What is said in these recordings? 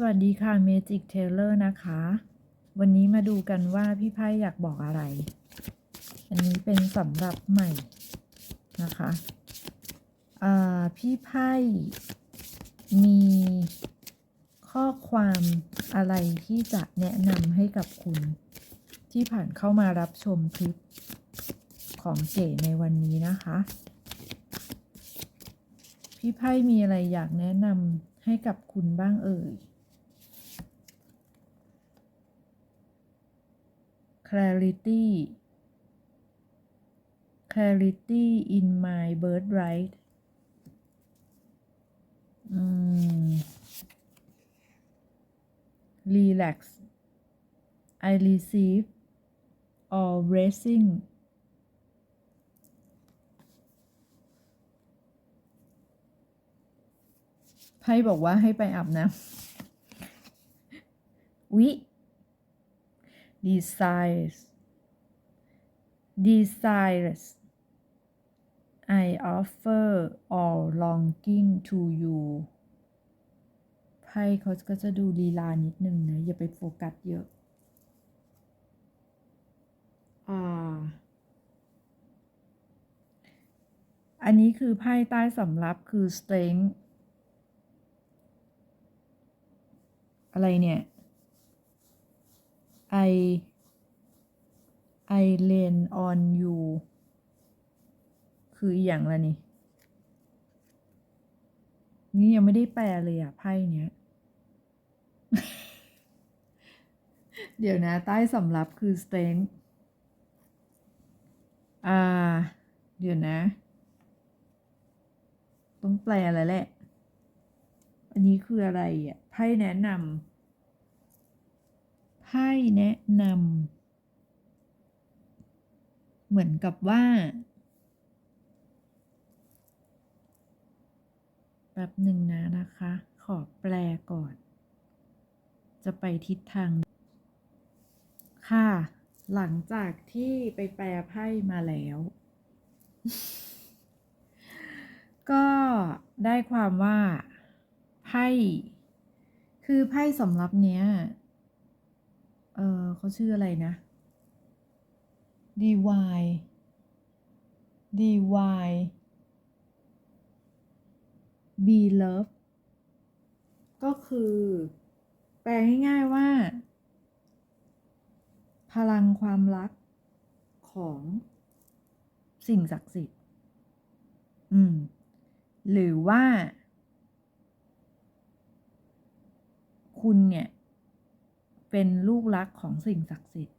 สวัสดีค่ะ Magic Taylor นะคะ วันนี้มาดูกันว่าพี่ไพ่อยากบอกอะไร อันนี้เป็นสำหรับใหม่นะคะพี่ไพ่มีข้อความอะไรที่จะแนะนำให้กับคุณ ที่ผ่านเข้ามารับชมคลิปของเก๋ในวันนี้นะคะ พี่ไพ่มีอะไรอยากแนะนำให้กับคุณบ้างเอ่ย clarity clarity in my birthright อืม relax I receive all blessing ไพ่บอกว่าให้ไปอาบน้ำวิ desires desires I offer all longing to you ไพ่เขาก็จะดูลีลานิดนึงนะ อย่าไปโฟกัสเยอะ อ่า อันนี้คือไพ่ใต้สำรับคือ strength อะไรเนี่ย I I lean on you คืออย่างละนี่ นี่ยังไม่ได้แปลเลยอะไพ่เนี้ย เดี๋ยวนะ ใต้สำรับคือ strength อ่า เดี๋ยวนะ ต้องแปลอะไรแหละ อันนี้คืออะไรอะไพ่แนะนำ ไพ่แนะนำเหมือนกับว่า แป๊บหนึ่งนะนะคะ ขอแปลก่อน จะไปทิศทาง ค่ะ หลังจากที่ไปแปลไพ่มาแล้ว ก็ได้ความว่าไพ่คือไพ่สำรับเนี้ย เออเขาชื่ออะไรนะ DY DY B Love ก็คือ แปลง่ายๆว่า พลังความรักของสิ่งศักดิ์สิทธิ์ อืม หรือว่า คุณเนี่ย เป็นลูกรักของสิ่งศักดิ์สิทธิ์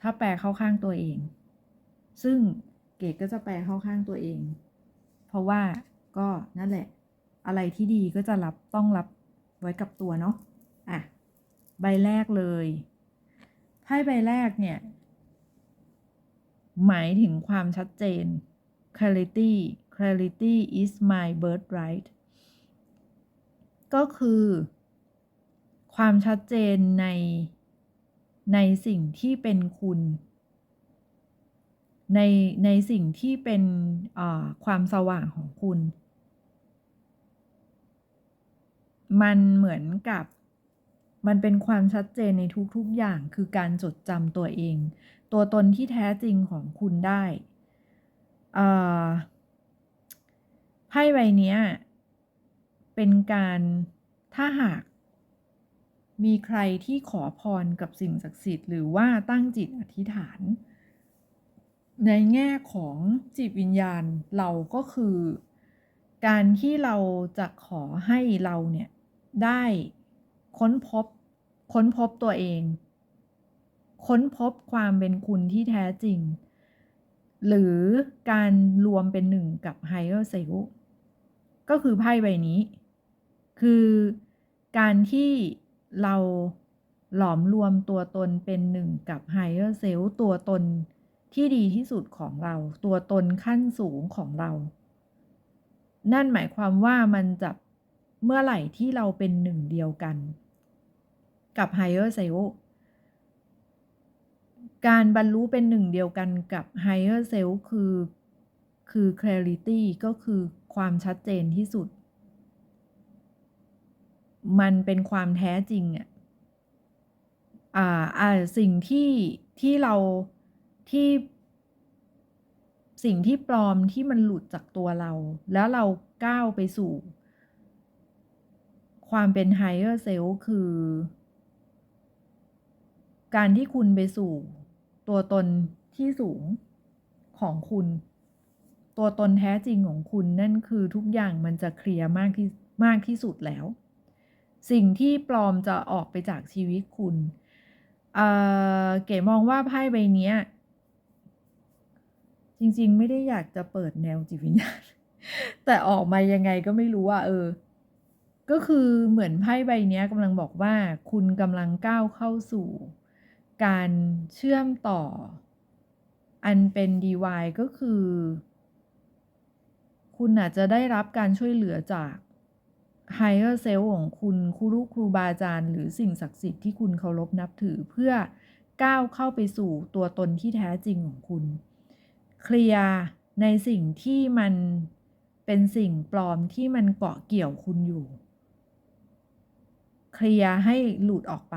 ถ้าแปลเข้าข้างตัวเอง ซึ่งเกดก็จะแปลเข้าข้างตัวเอง เพราะว่าก็นั่นแหละ อะไรที่ดีก็จะรับต้องรับไว้กับตัวเนาะอะใบแรกเลยไพ่ใบแรกเนี่ย หมายถึงความชัดเจน clarity clarity is my birthright ก็คือ ความชัดเจนในในสิ่งที่เป็นคุณ ในในสิ่งที่เป็นความสว่างของคุณ มันเหมือนกับมันเป็นความชัดเจนในทุกๆอย่างคือการจดจำตัวเอง ตัวตนที่แท้จริงของคุณได้ไพ่ใบนี้เป็นการถ้าหาก มีใครที่ขอพรกับสิ่งศักดิ์สิทธิ์หรือว่าตั้งจิตอธิษฐาน ในแง่ของจิตวิญญาณเราก็คือ การที่เราจะขอให้เราเนี่ยได้ค้นพบค้นพบตัวเอง ค้นพบความเป็นคุณที่แท้จริง หรือการรวมเป็นหนึ่งกับ higher self ก็คือไพ่ใบนี้ คือการที่ เราหลอมรวมตัวตนเป็นหนึ่งกับ higher self ตัวตนที่ดีที่สุดของเรา ตัวตนขั้นสูงของเรา นั่นหมายความว่ามันจะเมื่อไหร่ที่เราเป็นหนึ่งเดียวกัน กับ higher self การบรรลุเป็นหนึ่งเดียวกันกับ higher self คือ คือ clarity ก็คือความชัดเจนที่สุด มันเป็นความแท้จริงอะอ่าอ่าสิ่งที่ที่เราที่สิ่งที่ปลอมที่มันหลุดจากตัวเรา แล้วเราก้าวไปสู่ ความเป็น higher self คือ การที่คุณไปสู่ ตัวตนที่สูงของคุณ ตัวตนแท้จริงของคุณนั่นคือทุกอย่างมันจะเคลียร์มากที่มากที่สุดแล้ว สิ่งที่ปลอมจะออกไปจากชีวิตคุณเเก๋มองว่าไพ่ใบนี้จริง ๆ ไม่ได้อยากจะเปิดแนวจิตวิญญาณ แต่ออกมายังไงก็ไม่รู้ว่าเออ ก็คือเหมือนไพ่ใบนี้กำลังบอกว่า คุณกำลังก้าวเข้าสู่ การเชื่อมต่อ อันเป็น DY ก็คือ คุณอาจจะได้รับการช่วยเหลือจาก Higher Self ของคุณครูครูบาอาจารย์ หรือสิ่งศักดิ์สิทธิ์ที่คุณเคารพนับถือเพื่อก้าวเข้าไปสู่ตัวตนที่แท้จริงของคุณ เคลียร์ในสิ่งที่มันเป็นสิ่งปลอมที่มันเกาะเกี่ยวคุณอยู่ เคลียร์ให้หลุดออกไป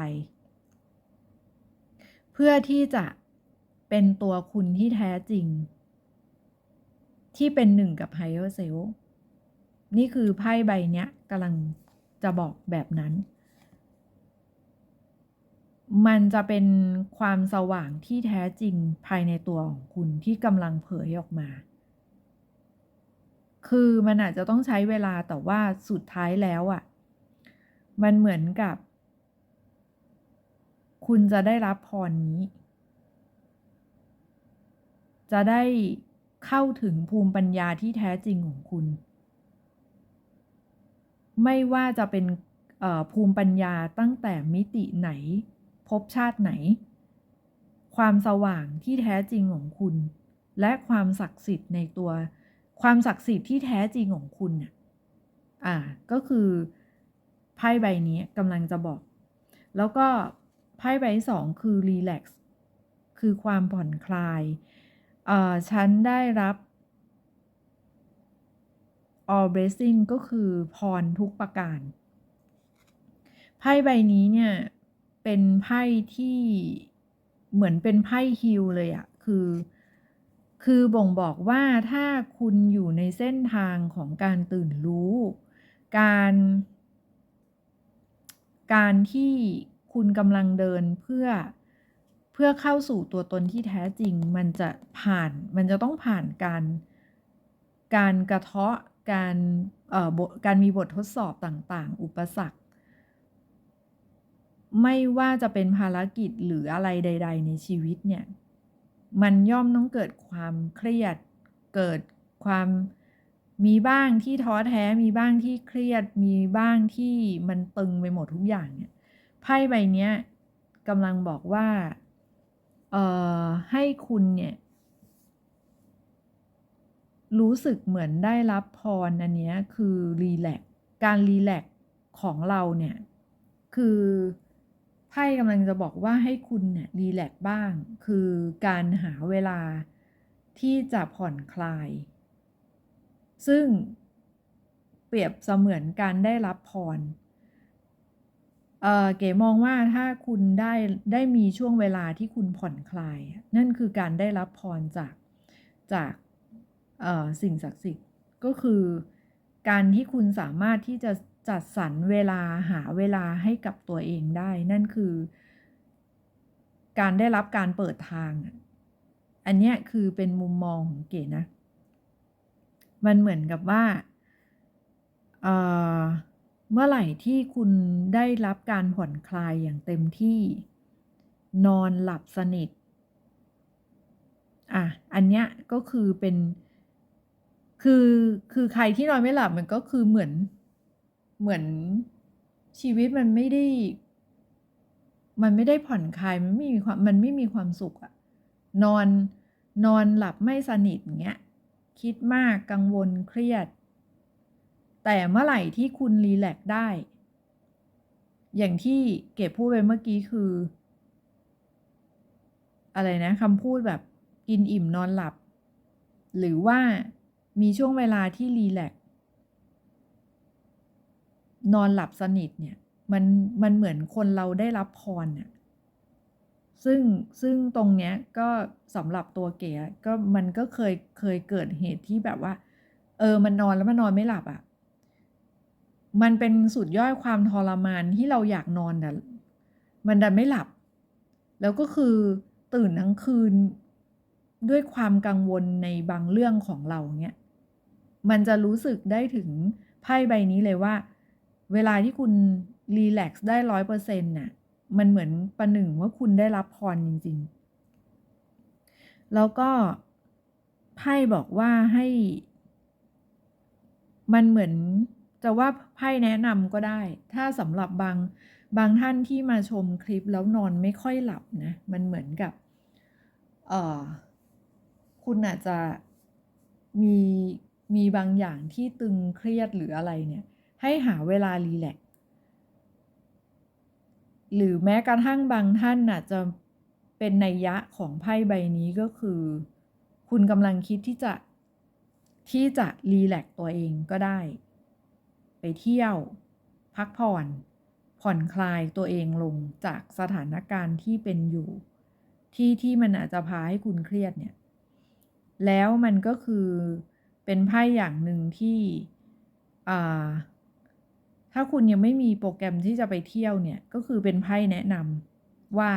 เพื่อที่จะเป็นตัวคุณที่แท้จริง ที่เป็นหนึ่งกับ Higher Self นี่คือไพ่ใบเนี้ย กำลังจะบอกแบบนั้น มันจะเป็นความสว่างที่แท้จริงภายในตัวของคุณที่กำลังเผยออกมา คือมันอาจจะต้องใช้เวลาแต่ว่าสุดท้ายแล้วอะ่ะ มันเหมือนกับ คุณจะได้รับพรนี้ จะได้เข้าถึงภูมิปัญญาที่แท้จริงของคุณ ไม่ว่าจะเป็นภูมิปัญญาตั้งแต่มิติไหนภพชาติไหน ความสว่างที่แท้จริงของคุณ และความศักดิ์สิทธิ์ในตัว ความศักดิ์สิทธิ์ที่แท้จริงของคุณน่ะอ่าก็คือไพ่ใบนี้กำลังจะบอก แล้วก็ไพ่ใบสองคือรีแลกซ์คือความผ่อนคลายเอ่อฉันได้รับ all blessing ก็คือพรทุกประการ ไพ่ใบนี้เนี่ยเป็นไพ่ที่เหมือนเป็นไพ่ฮิลเลยอะคือคือบ่งบอกว่าถ้าคุณอยู่ในเส้นทางของการตื่นรู้ การ การที่คุณกำลังเดินเพื่อเพื่อเข้าสู่ตัวตนที่แท้จริง มันจะผ่านมันจะต้องผ่านการการกระเทาะ การเอ่อการมีบททดสอบต่างๆ อุปสรรค ไม่ว่าจะเป็นภารกิจหรืออะไรใด ๆ ในชีวิตเนี่ย มันย่อมต้องเกิดความเครียด เกิดความมีบ้างที่ท้อแท้ มีบ้างที่เครียด มีบ้างที่มันตึงไปหมดทุกอย่างเนี่ยไพ่ใบนี้กำลังบอกว่า เอ่อ ให้คุณเนี่ย รู้สึกเหมือนได้รับพรอันนี้คือรีแลกการรีแลกของเราเนี่ย คือไพ่กำลังจะบอกว่าให้คุณเนี่ยรีแลกบ้าง คือการหาเวลาที่จะผ่อนคลาย ซึ่งเปรียบเสมือนการได้รับพรเออเก๋มองว่าถ้าคุณได้ได้มีช่วงเวลาที่คุณผ่อนคลาย นั่นคือการได้รับพรจากจาก สิ่งศักดิ์สิทธิ์ก็คือการที่คุณสามารถที่จะจัดสรรเวลาหาเวลาให้กับตัวเองได้ นั่นคือ การได้รับการเปิดทาง อันนี้คือเป็นมุมมองของเก๋นะ มันเหมือนกับว่าเเมื่อไหร่ที่คุณได้รับการผ่อนคลายอย่างเต็มที่นอนหลับสนิทอะอันเนี้ยก็คือเป็น คือ คือใครที่นอนไม่หลับมันก็คือเหมือน เหมือนชีวิตมันไม่ได้ มันไม่ได้ผ่อนคลาย มันไม่มีความ มันไม่มีความสุขอะนอน นอนหลับไม่สนิทเงี้ย คิดมาก กังวล เครียด แต่เมื่อไหร่ที่คุณรีแลกได้ อย่างที่เก็บพูดไปเมื่อกี้คือ อะไรนะคำพูดแบบกินอิ่มนอนหลับ หรือว่า มีช่วงเวลาที่รีแลกนอนหลับสนิทเนี่ยมันมันเหมือนคนเราได้รับพรเนี่ยซึ่งซึ่งตรงเนี้ยก็สำหรับตัวเก๋ก็มันก็เคยเคยเกิดเหตุที่แบบว่า เออมันนอนแล้วมันนอนไม่หลับอะ่ะ มันเป็นสุดยอดความทรมานที่เราอยากนอนแต่มันดันไม่หลับ แล้วก็คือตื่นทั้งคืนด้วยความกังวลในบางเรื่องของเราเนี้ย มันจะรู้สึกได้ถึงไพ่ใบนี้เลยว่า เวลาที่คุณรีแลกซ์ได้ร้อยเปอร์เซ็นต์น่ะมันเหมือนประหนึ่งว่าคุณได้รับพรจริง ๆ แล้วก็ไพ่บอกว่าให้ มันเหมือนจะว่าไพ่แนะนำก็ได้ ถ้าสำหรับบางบางท่านที่มาชมคลิปแล้วนอนไม่ค่อยหลับนะ มันเหมือนกับเออคุณอาจจะมี มีบางอย่างที่ตึงเครียดหรืออะไรเนี่ย ให้หาเวลารีแลกหรือแม้กระทั่งบางท่านอาจจะเป็นนัยยะของไพ่ใบนี้ก็คือ คุณกำลังคิดที่จะที่จะรีแลกตัวเองก็ได้ ไปเที่ยว พักผ่อน ผ่อนคลายตัวเองลงจากสถานการณ์ที่เป็นอยู่ ที่ที่มันอาจจะพาให้คุณเครียดเนี่ย แล้วมันก็คือ เป็นไพ่อย่างหนึ่งที่ถ้าคุณยังไม่มีโปรแกรมที่จะไปเที่ยวเนี่ย ก็คือเป็นไพ่แนะนำว่า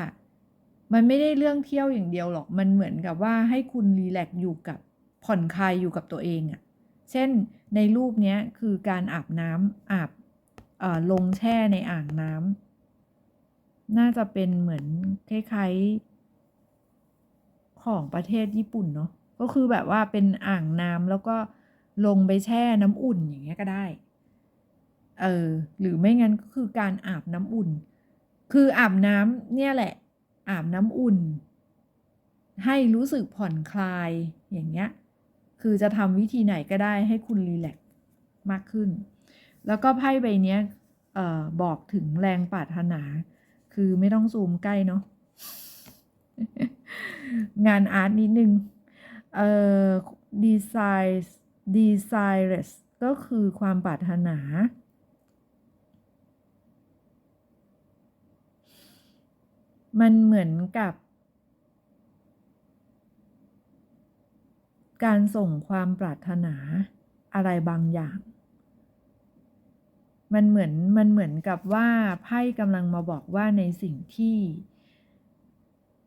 มันไม่ได้เรื่องเที่ยวอย่างเดียวหรอก มันเหมือนกับว่าให้คุณรีแลกซ์อยู่กับผ่อนคลายอยู่กับตัวเองอะ่ะ เช่นในรูปนี้คือการอาบน้ำอาบลงแช่ในอ่างน้ำน่าจะเป็นเหมือนคล้ายๆของประเทศญี่ปุ่นเนาะ ก็คือแบบว่าเป็นอ่างน้ำแล้วก็ลงไปแช่น้ำอุ่นอย่างเงี้ยก็ได้ เออ หรือไม่งั้นก็คือการอาบน้ำอุ่น คืออาบน้ำเนี่ยแหละ อาบน้ำอุ่น ให้รู้สึกผ่อนคลายอย่างเงี้ย คือจะทำวิธีไหนก็ได้ให้คุณรีแลกซ์มากขึ้น แล้วก็ไพ่ใบนี้เอ่อบอกถึงแรงปรารถนา คือไม่ต้องซูมใกล้เนาะงานอาร์ตนิดนึง เอ่อ design desirous ก็คือความปรารถนา มันเหมือนกับ การส่งความปรารถนาอะไรบางอย่าง มันเหมือนมันเหมือนกับว่าไพ่กำลังมาบอกว่าในสิ่งที่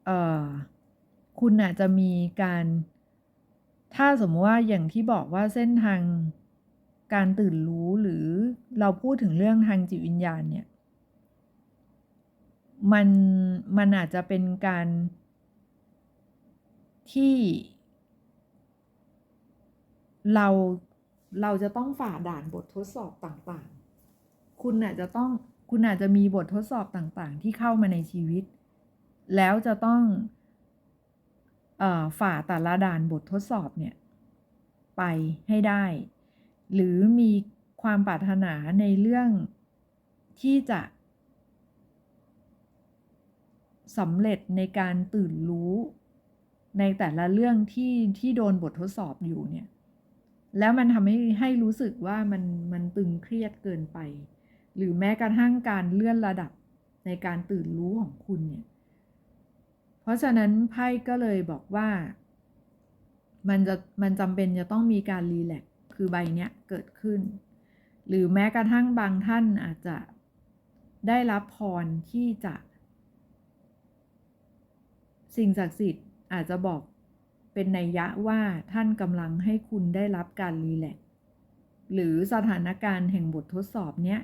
เอ่อ คุณอาจจะมีการ ถ้าสมมติว่าอย่างที่บอกว่าเส้นทางการตื่นรู้หรือเราพูดถึงเรื่องทางจิตวิญญาณเนี่ย มันมันอาจจะเป็นการที่ เราเราจะต้องฝ่าด่านบททดสอบต่างๆ คุณอาจจะต้องคุณอาจจะมีบททดสอบต่างๆ ที่เข้ามาในชีวิต แล้วจะต้อง ฝ่าแต่ละด่านบททดสอบเนี่ยไปให้ได้ หรือมีความปรารถนาในเรื่องที่จะสำเร็จในการตื่นรู้ในแต่ละเรื่องที่ที่โดนบททดสอบอยู่เนี่ย แล้วมันทำให้ให้รู้สึกว่ามันมันตึงเครียดเกินไป หรือแม้กระทั่งการเลื่อนระดับในการตื่นรู้ของคุณเนี่ย ราะฉะนั้นไพ่ก็เลยบอกว่า มันจะมันจำเป็นจะต้องมีการรีแลกคือใบเนี้ยเกิดขึ้น หรือแม้กระทั่งบางท่านอาจจะได้รับพรที่จะ สิ่งศักดิ์สิทธิ์อาจจะบอกเป็นนัยยะว่าท่านกำลังให้คุณได้รับการรีแลกหรือสถานการณ์แห่งบททดสอบเนี้ย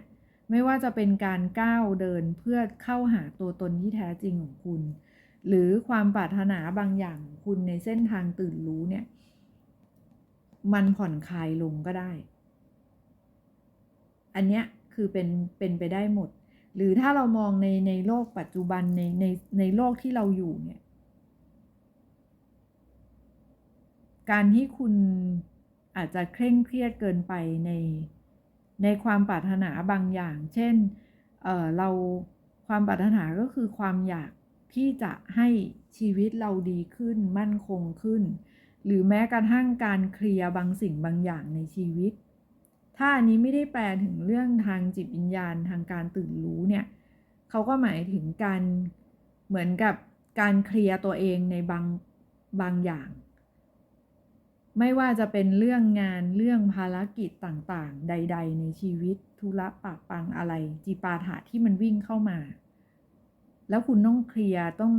ไม่ว่าจะเป็นการก้าวเดินเพื่อเข้าหาตัวตนที่แท้จริงของคุณ หรือความปรารถนาบางอย่างคุณในเส้นทางตื่นรู้เนี่ย มันผ่อนคลายลงก็ได้ อันเนี้ยคือเป็นเป็นไปได้หมด หรือถ้าเรามองในในโลกปัจจุบันในในในโลกที่เราอยู่เนี่ย การที่คุณอาจจะเคร่งเครียดเกินไปในในความปรารถนาบางอย่าง เช่นเเราความปรารถนาก็คือความอยาก ที่จะให้ชีวิตเราดีขึ้นมั่นคงขึ้น หรือแม้กระทั่งการเคลียร์บางสิ่งบางอย่างในชีวิต ถ้าอันนี้ไม่ได้แปลถึงเรื่องทางจิตวิญญาณทางการตื่นรู้เนี่ยเขาก็หมายถึงการเหมือนกับการเคลียร์ตัวเองในบางบางอย่าง ไม่ว่าจะเป็นเรื่องงานเรื่องภารกิจต่างๆ ใด ๆ ในชีวิตธุระปะปังอะไรจีปาถะที่มันวิ่งเข้ามา แล้วคุณต้องเคลียร์ต้อง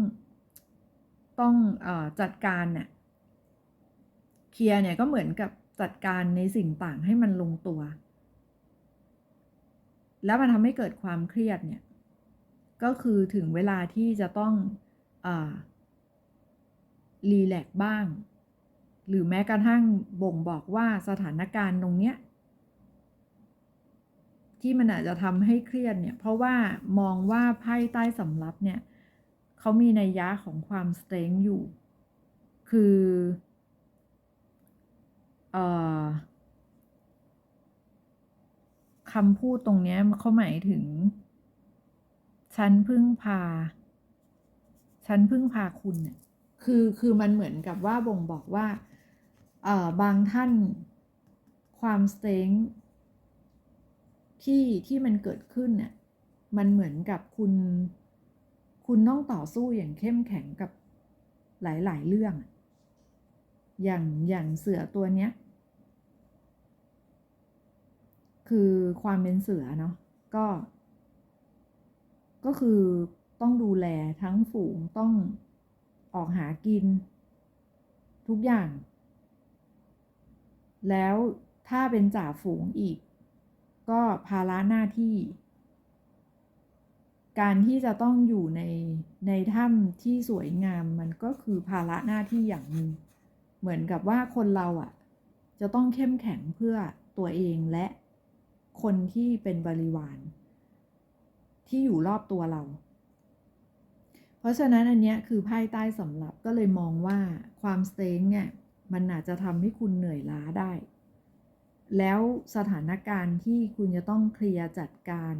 ต้องอจัดการน่ะเคลียร์เนี่ยก็เหมือนกับจัดการในสิ่งต่างให้มันลงตัว แล้วมันทำให้เกิดความเครียดเนี่ย ก็คือถึงเวลาที่จะต้องรีแลกบ้าง หรือแม้กระทั่งบ่งบอกว่าสถานการณ์ตรงเนี้ย ที่มันอาจจะทำให้เครียดเนี่ยเพราะว่ามองว่าไพ่ใต้สำรับเนี่ยเขามีนัยยะของความสเตรงอยู่ คือคำพูดตรงนี้เขาหมายถึง ฉันพึ่งพา ฉันพึ่งพาคุณเนี่ยคือคือมันเหมือนกับว่าบ่งบอกว่าเอ่อบางท่านความสเต็ง ที่ที่มันเกิดขึ้นเนี่ยมันเหมือนกับคุณ คุณต้องต่อสู้อย่างเข้มแข็งกับหลาย ๆ เรื่อง อย่างอย่างเสือตัวเนี้ย คือความเป็นเสือเนาะก็ ก็คือต้องดูแลทั้งฝูงต้องออกหากิน ทุกอย่าง แล้วถ้าเป็นจ่าฝูงอีก ก็ภาระหน้าที่ การที่จะต้องอยู่ในในถ้ำที่สวยงามมันก็คือภาระหน้าที่อย่างหนึ่งเหมือนกับว่าคนเราอะ่ะ จะต้องเข้มแข็งเพื่อตัวเองและคนที่เป็นบริวาร ที่อยู่รอบตัวเรา เพราะฉะนั้นอันนี้คือไพ่ใต้สำหรับก็เลยมองว่าความสเต็งเนี่ยมันอาจจะทำให้คุณเหนื่อยล้าได้ แล้วสถานการณ์ที่คุณจะต้องเคลียร์จัดการ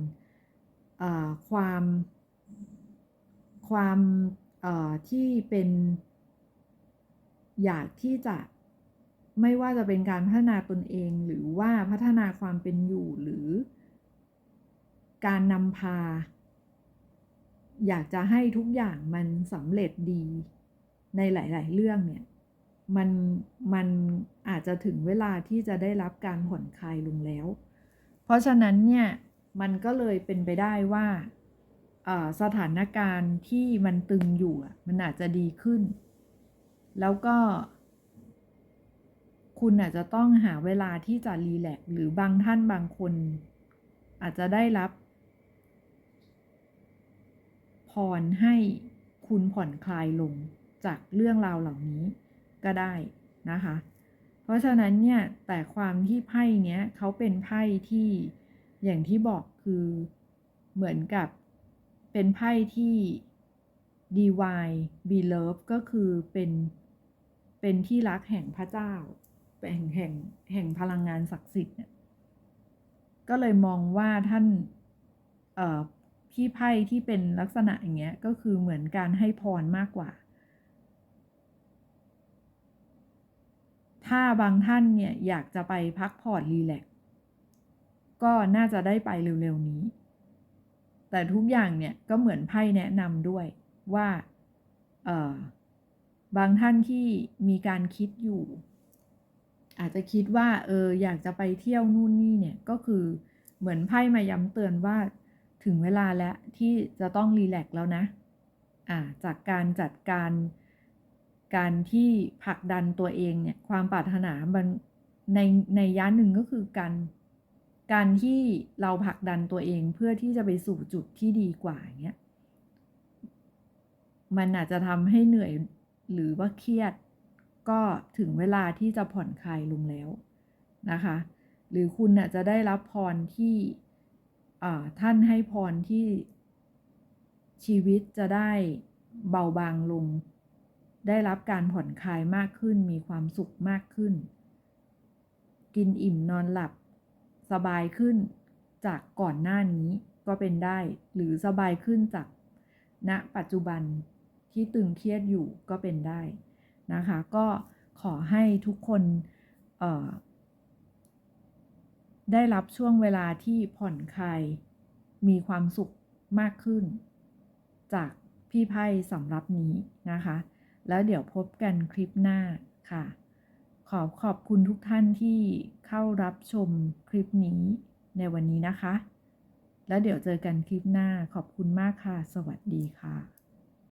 ความความที่เป็นอยากที่จะไม่ว่าจะเป็นการพัฒนาตนเองหรือว่าพัฒนาความเป็นอยู่หรือ การนำพา อยากจะให้ทุกอย่างมันสำเร็จดีในหลาย ๆ เรื่องเนี่ย มันมัน อาจจะถึงเวลาที่จะได้รับการผ่อนคลายลงแล้ว เพราะฉะนั้นเนี่ยมันก็เลยเป็นไปได้ว่าสถานการณ์ที่มันตึงอยู่มันอาจจะดีขึ้น แล้วก็ คุณอาจจะต้องหาเวลาที่จะรีแลกหรือบางท่านบางคน อาจจะได้รับพรให้คุณผ่อนคลายลงจากเรื่องราวเหล่านี้ก็ได้นะคะ เพราะฉะนั้นเนี่ยแต่ความที่ไพ่เนี้ยเขาเป็นไพ่ที่อย่างที่บอกคือเหมือนกับเป็นไพ่ที่ divine beloved ก็คือเป็นเป็นที่รักแห่งพระเจ้าแห่งแห่งแห่งพลังงานศักดิ์สิทธิ์เนี่ยก็เลยมองว่าท่านเอ่อพี่ไพ่ที่เป็นลักษณะอย่างเงี้ยก็คือเหมือนการให้พรมากกว่า ถ้าบางท่านเนี่ยอยากจะไปพักผ่อนรีแลกก็น่าจะได้ไปเร็วๆนี้ แต่ทุกอย่างเนี่ยก็เหมือนไพ่แนะนำด้วยว่าเออบางท่านที่มีการคิดอยู่ อาจจะคิดว่าเอออยากจะไปเที่ยวนู่นนี่เนี่ยก็คือเหมือนไพ่มาย้ำเตือนว่าถึงเวลาแล้วที่จะต้องรีแลกแล้วนะอ่าจากการจัดการ การที่ผลักดันตัวเองเนี่ยความปรารถนามันในในย้านหนึ่งก็คือการการที่เราผลักดันตัวเองเพื่อที่จะไปสู่จุดที่ดีกว่าเงี้ยมันอาจจะทำให้เหนื่อยหรือว่าเครียดก็ถึงเวลาที่จะผ่อนคลายลงแล้วนะคะ หรือคุณจะได้รับพรที่ท่านให้พรที่ชีวิตจะได้เบาบางลง ได้รับการผ่อนคลายมากขึ้น มีความสุขมากขึ้น กินอิ่มนอนหลับ สบายขึ้นจากก่อนหน้านี้ก็เป็นได้ หรือสบายขึ้นจากณปัจจุบันที่ตึงเครียดอยู่ก็เป็นได้นะคะ ก็ขอให้ทุกคนได้รับช่วงเวลาที่ผ่อนคลายมีความสุขมากขึ้น จากพี่ไพ่สำรับนี้นะคะ แล้วเดี๋ยวพบกันคลิปหน้าค่ะ ขอบขอบคุณทุกท่านที่เข้ารับชมคลิปนี้ในวันนี้นะคะ แล้วเดี๋ยวเจอกันคลิปหน้าขอบคุณมากค่ะ สวัสดีค่ะ